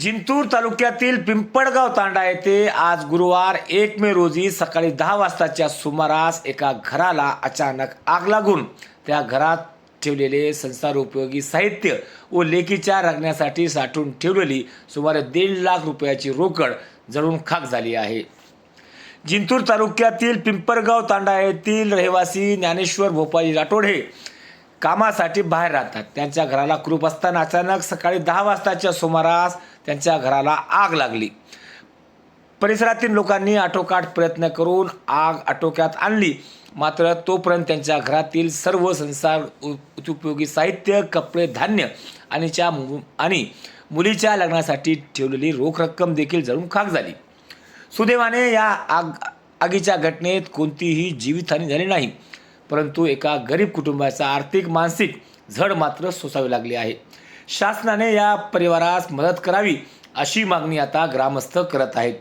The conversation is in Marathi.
जिंतूर तालुक्यातील पिंपळगाव तांडा येथे आज गुरुवार एक मे रोजी सकाळी दहा वाजताच्या सुमारास एका घराला अचानक आग लागून त्या घरात ठेवलेले संसार उपयोगी साहित्य व लेकीच्या रगण्यासाठी साठवून ठेवलेली सुमारे दीड लाख रुपयाची रोकड जळून खाक झाली आहे. जिंतूर तालुक्यातील पिंपरगाव तांडा येथील रहिवासी ज्ञानेश्वर भोपाळी राठोड हे कामासाठी बाहेर राहतात. त्यांच्या घराला क्रूप असताना अचानक सकाळी दहा वाजताच्या सुमारास त्यांच्या घराला आग लागली. परिसरातील लोकांनी आटोकाट प्रयत्न करून आग आटोक्यात आणली. मात्र तोपर्यंत त्यांच्या घरातील सर्व संसार उ- उपयोगी साहित्य कपडे धान्य आणि च्या मु- आणि मुलीच्या लग्नासाठी ठेवलेली रोख रक्कम देखील जळून खाक झाली. सुदैवाने या आग आगीच्या घटनेत कोणतीही जीवितहानी झाली नाही. परंतु एका गरीब कुटुंबाचा आर्थिक मानसिक झड मात्र सोसावी लागली आहे. शासनाने या परिवारास मदत करावी अशी मागणी आता ग्रामस्थ करत आहेत.